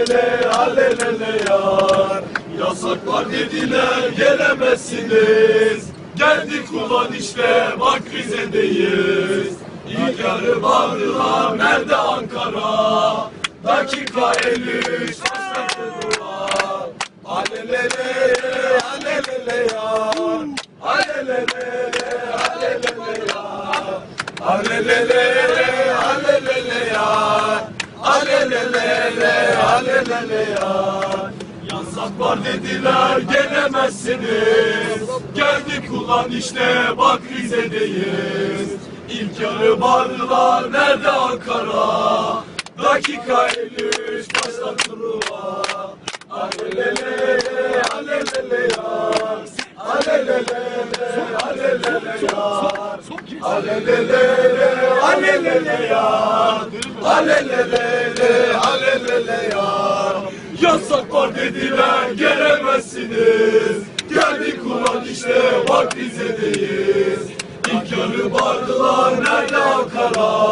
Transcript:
Alelelele, alelele yar. Yasak var dediler gelemezsiniz. Geldik ulan işte bak Rize'deyiz. İlk yarı bağırdılar nerede Ankara? Dakika 53 başlatıldılar. Alelele, alelele yar. Alelele, alelele yar. Alelele, yar. Yasak var dediler gelemezsiniz. Geldik ulan işte bak Rize'deyiz. İlk yarı bağırdılar nerede Ankara? Dakika 53 başla Truva. Alelele, alelele yar. Alelele, alelele yar. Alelele, alelele yar. Alelele, dediler gelemezsiniz. Geldik ulan işte bak Rize'deyiz. İlk yarı bağırdılar nerede Ankara?